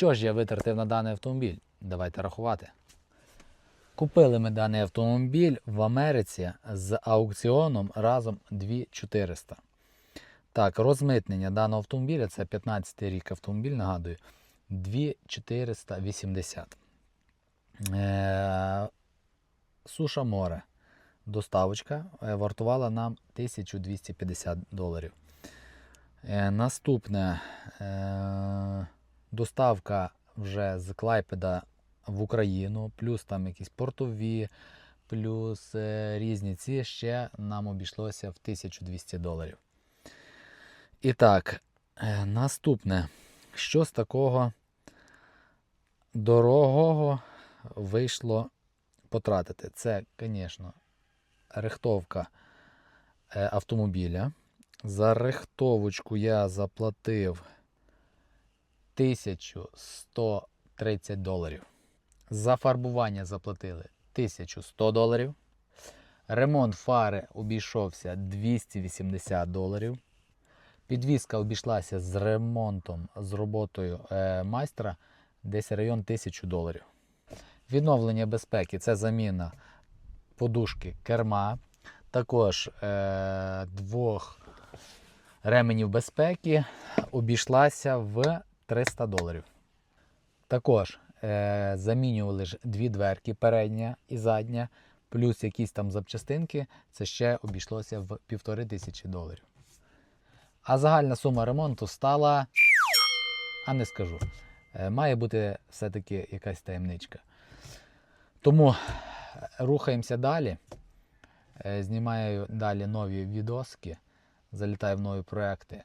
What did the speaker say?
Що ж я витратив на даний автомобіль? Давайте рахувати. Купили ми даний автомобіль в Америці з аукціоном разом 2400. Так, розмитнення даного автомобіля це 15 й рік автомобіль, нагадую, 2480. Е, суша море. Доставочка е, вартувала нам 1250 доларів. Е, наступне е, доставка вже з Клайпеда в Україну, плюс там якісь портові, плюс е, різні ці ще нам обійшлося в 1200 доларів. І так, е, наступне. Що з такого дорогого вийшло потратити? Це, звісно, рихтовка е, автомобіля. За рихтовочку я заплатив 1130 доларів. За фарбування заплатили 1100 доларів. Ремонт фари обійшовся 280 доларів. Підвізка обійшлася з ремонтом, з роботою е, майстра десь район 1000 доларів. Відновлення безпеки це заміна подушки керма, також е, двох ременів безпеки обійшлася в 300 доларів. Також е, замінювали ж дві дверки, передня і задня, плюс якісь там запчастинки, це ще обійшлося в півтори тисячі доларів. А загальна сума ремонту стала, а не скажу. Е, Має бути все-таки якась таємничка. Тому е, рухаємося далі. Е, Знімаю далі нові відоски, залітаю в нові проекти.